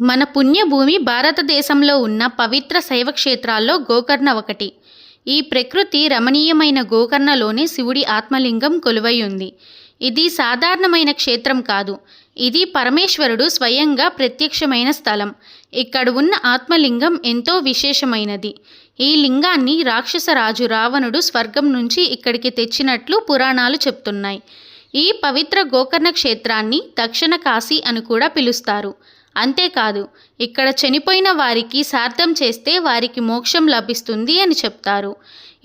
మన పుణ్యభూమి భారతదేశంలో ఉన్న పవిత్ర శైవక్షేత్రాల్లో గోకర్ణ ఒకటి. ఈ ప్రకృతి రమణీయమైన గోకర్ణలోనే శివుడి ఆత్మలింగం కొలువై ఉంది ఇది సాధారణమైన క్షేత్రం కాదు. ఇది పరమేశ్వరుడు స్వయంగా ప్రత్యక్షమైన స్థలం. ఇక్కడ ఉన్న ఆత్మలింగం ఎంతో విశేషమైనది. ఈ లింగాన్ని రాక్షసరాజు రావణుడు స్వర్గం నుంచి ఇక్కడికి తెచ్చినట్లు పురాణాలు చెప్తున్నాయి. ఈ పవిత్ర గోకర్ణ క్షేత్రాన్ని దక్షిణ కాశీ అని కూడా పిలుస్తారు. అంతేకాదు ఇక్కడ చనిపోయిన వారికి సార్థం చేస్తే వారికి మోక్షం లభిస్తుంది అని చెప్తారు.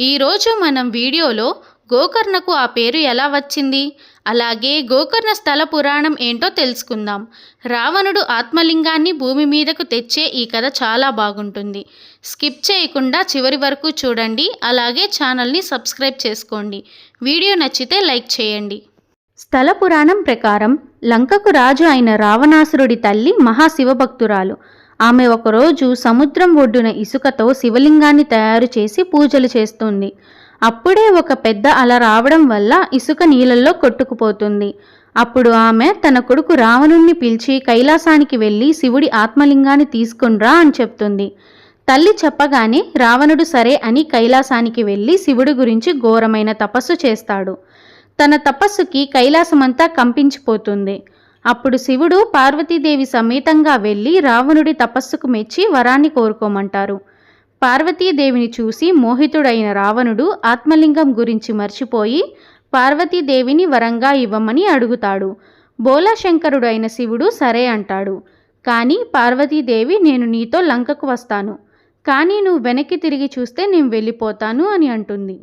ఈరోజు మనం వీడియోలో గోకర్ణకు ఆ పేరు ఎలా వచ్చింది? అలాగే గోకర్ణ స్థల పురాణం ఏంటో తెలుసుకుందాం. రావణుడు ఆత్మలింగాన్ని భూమి మీదకు తెచ్చే ఈ కథ చాలా బాగుంటుంది. స్కిప్ చేయకుండా చివరి వరకు చూడండి అలాగే ఛానల్ని సబ్స్క్రైబ్ చేసుకోండి. వీడియో నచ్చితే లైక్ చేయండి. స్థల పురాణం ప్రకారం లంకకు రాజు అయిన రావణాసురుడి తల్లి మహాశివభక్తురాలు. ఆమె ఒకరోజు సముద్రం ఒడ్డున ఇసుకతో శివలింగాన్ని తయారు చేసి పూజలు చేస్తుంది. అప్పుడే ఒక పెద్ద అల రావడం వల్ల ఇసుక నీళ్ళల్లో కొట్టుకుపోతుంది. అప్పుడు ఆమె తన కొడుకు రావణుణ్ణి పిలిచి కైలాసానికి వెళ్ళి శివుడి ఆత్మలింగాన్ని తీసుకునిరా అని చెప్తుంది. తల్లి చెప్పగానే రావణుడు సరే అని కైలాసానికి వెళ్ళి శివుడి గురించి ఘోరమైన తపస్సు చేస్తాడు. తన తపస్సుకి కైలాసమంతా కంపించిపోతుంది. అప్పుడు శివుడు పార్వతీదేవి సమేతంగా వెళ్ళి రావణుడి తపస్సుకు మెచ్చి వరాన్ని కోరుకోమంటారు. పార్వతీదేవిని చూసి మోహితుడైన రావణుడు ఆత్మలింగం గురించి మర్చిపోయి పార్వతీదేవిని వరంగా ఇవ్వమని అడుగుతాడు. బోలాశంకరుడు అయిన శివుడు సరే అంటాడు. కానీ పార్వతీదేవి నేను నీతో లంకకు వస్తాను. కానీ నువ్వు వెనక్కి తిరిగి చూస్తే నేను వెళ్ళిపోతాను అని అంటుంది.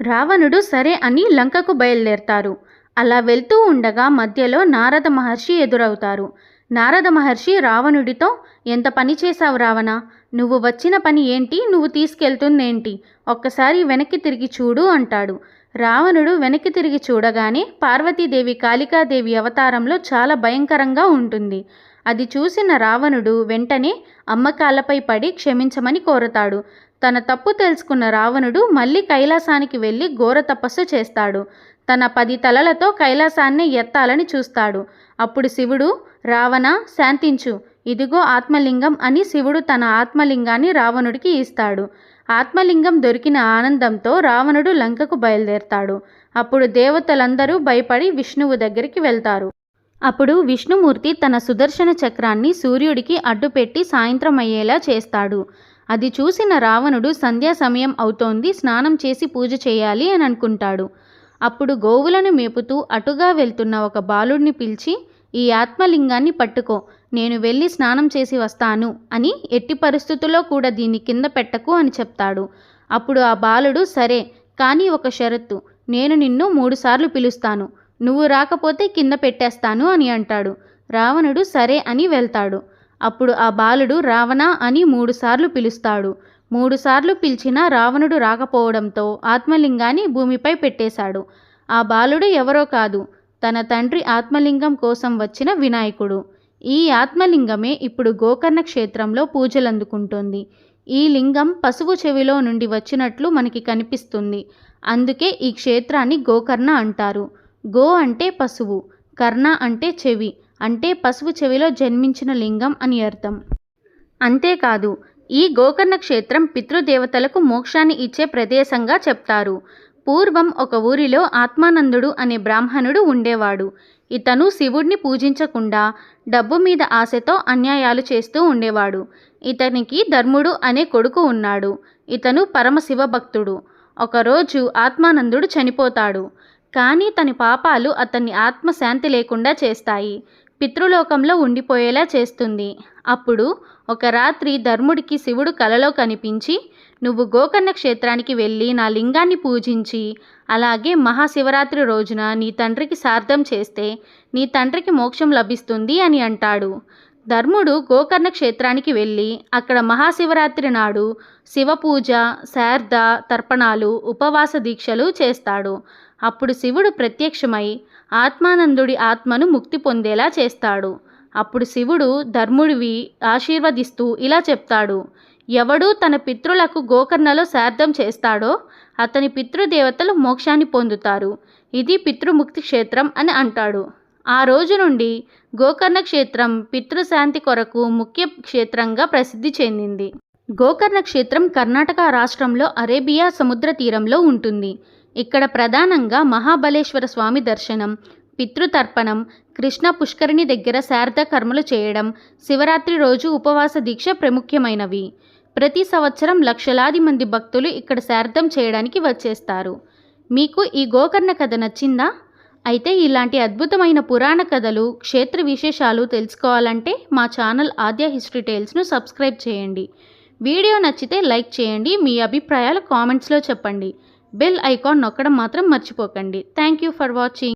రావణుడు సరే అని లంకకు బయలుదేరతారు. అలా వెళ్తూ ఉండగా మధ్యలో నారద మహర్షి ఎదురవుతారు. నారద మహర్షి రావణుడితో ఎంత పని చేశావు రావణ? నువ్వు వచ్చిన పని ఏంటి? నువ్వు తీసుకెళ్తుందేంటి? ఒక్కసారి వెనక్కి తిరిగి చూడు అంటాడు. రావణుడు వెనక్కి తిరిగి చూడగానే పార్వతీదేవి కాళికాదేవి అవతారంలో చాలా భయంకరంగా ఉంటుంది. అది చూసిన రావణుడు వెంటనే అమ్మకాలపై పడి క్షమించమని కోరతాడు. తన తప్పు తెలుసుకున్న రావణుడు మళ్ళీ కైలాసానికి వెళ్ళి ఘోర తపస్సు చేస్తాడు. తన పది తలలతో కైలాసాన్ని ఎత్తాలని చూస్తాడు. అప్పుడు శివుడు రావణ శాంతించు. ఇదిగో ఆత్మలింగం అని శివుడు తన ఆత్మలింగాన్ని రావణుడికి ఇస్తాడు. ఆత్మలింగం దొరికిన ఆనందంతో రావణుడు లంకకు బయలుదేరతాడు. అప్పుడు దేవతలందరూ భయపడి విష్ణువు దగ్గరికి వెళ్తారు. అప్పుడు విష్ణుమూర్తి తన సుదర్శన చక్రాన్ని సూర్యుడికి అడ్డుపెట్టి సాయంత్రం అయ్యేలా చేస్తాడు. అది చూసిన రావణుడు సంధ్యా సమయం అవుతోంది స్నానం చేసి పూజ చేయాలి అని అనుకుంటాడు. అప్పుడు గోవులను మేపుతూ అటుగా వెళ్తున్న ఒక బాలుడిని పిలిచి ఈ ఆత్మలింగాన్ని పట్టుకో నేను వెళ్ళి స్నానం చేసి వస్తాను అని ఎట్టి పరిస్థితుల్లో కూడా దీన్ని కింద పెట్టకు అని చెప్తాడు. అప్పుడు ఆ బాలుడు సరే కానీ ఒక షరత్తు నేను నిన్ను మూడుసార్లు పిలుస్తాను. నువ్వు రాకపోతే కింద పెట్టేస్తాను అని అంటాడు. రావణుడు సరే అని వెళ్తాడు. అప్పుడు ఆ బాలుడు రావణ అని మూడుసార్లు పిలుస్తాడు. మూడుసార్లు పిలిచినా రావణుడు రాకపోవడంతో ఆత్మలింగాన్ని భూమిపై పెట్టేశాడు. ఆ బాలుడు ఎవరో కాదు. తన తండ్రి ఆత్మలింగం కోసం వచ్చిన వినాయకుడు. ఈ ఆత్మలింగమే ఇప్పుడు గోకర్ణ క్షేత్రంలో పూజలందుకుంటుంది. ఈ లింగం పశువు చెవిలో నుండి వచ్చినట్లు మనకి కనిపిస్తుంది. అందుకే ఈ క్షేత్రాన్ని గోకర్ణ అంటారు. గో అంటే పశువు కర్ణ అంటే చెవి అంటే పశువు చెవిలో జన్మించిన లింగం అని అర్థం. అంతేకాదు ఈ గోకర్ణ క్షేత్రం పితృదేవతలకు మోక్షాన్ని ఇచ్చే ప్రదేశంగా చెప్తారు. పూర్వం ఒక ఊరిలో ఆత్మానందుడు అనే బ్రాహ్మణుడు ఉండేవాడు. ఇతను శివుడిని పూజించకుండా డబ్బు మీద ఆశతో అన్యాయాలు చేస్తూ ఉండేవాడు. ఇతనికి ధర్ముడు అనే కొడుకు ఉన్నాడు. ఇతను పరమశివ భక్తుడు ఒకరోజు ఆత్మానందుడు చనిపోతాడు. కానీ తన పాపాలు అతన్ని ఆత్మశాంతి లేకుండా చేస్తాయి. పితృలోకంలో ఉండిపోయేలా చేస్తుంది. అప్పుడు ఒక రాత్రి ధర్ముడికి శివుడు కలలో కనిపించి నువ్వు గోకర్ణ క్షేత్రానికి వెళ్ళి నా లింగాన్ని పూజించి అలాగే మహాశివరాత్రి రోజున నీ తండ్రికి సార్థం చేస్తే నీ తండ్రికి మోక్షం లభిస్తుంది అని అంటాడు. ధర్ముడు గోకర్ణ క్షేత్రానికి వెళ్ళి అక్కడ మహాశివరాత్రి నాడు శివపూజ శారద తర్పణాలు ఉపవాస దీక్షలు చేస్తాడు. అప్పుడు శివుడు ప్రత్యక్షమై ఆత్మానందుడి ఆత్మను ముక్తి పొందేలా చేస్తాడు. అప్పుడు శివుడు ధర్ముడివి ఆశీర్వదిస్తూ ఇలా చెప్తాడు. ఎవడు తన పితృలకు గోకర్ణలో శార్థం చేస్తాడో అతని పితృదేవతలు మోక్షాన్ని పొందుతారు. ఇది పితృముక్తి క్షేత్రం అని అంటాడు. ఆ రోజు నుండి గోకర్ణ క్షేత్రం పితృశాంతి కొరకు ముఖ్య క్షేత్రంగా ప్రసిద్ధి చెందింది. గోకర్ణ క్షేత్రం కర్ణాటక రాష్ట్రంలో అరేబియా సముద్ర తీరంలో ఉంటుంది. ఇక్కడ ప్రధానంగా మహాబలేశ్వర స్వామి దర్శనం పితృతర్పణం కృష్ణ పుష్కరిణి దగ్గర శారద కర్మలు చేయడం శివరాత్రి రోజు ఉపవాస దీక్ష ప్రముఖ్యమైనవి. ప్రతి సంవత్సరం లక్షలాది మంది భక్తులు ఇక్కడ శారదం చేయడానికి వచ్చేస్తారు. మీకు ఈ గోకర్ణ కథ నచ్చిందా? అయితే ఇలాంటి అద్భుతమైన పురాణ కథలు క్షేత్ర విశేషాలు తెలుసుకోవాలంటే మా ఛానల్ ఆద్య హిస్టరీ టైల్స్ను సబ్స్క్రైబ్ చేయండి. వీడియో నచ్చితే లైక్ చేయండి మీ అభిప్రాయాలు కామెంట్స్లో చెప్పండి. బెల్ ఐకాన్ నొక్కడం మాత్రం మర్చిపోకండి. Thank you for watching.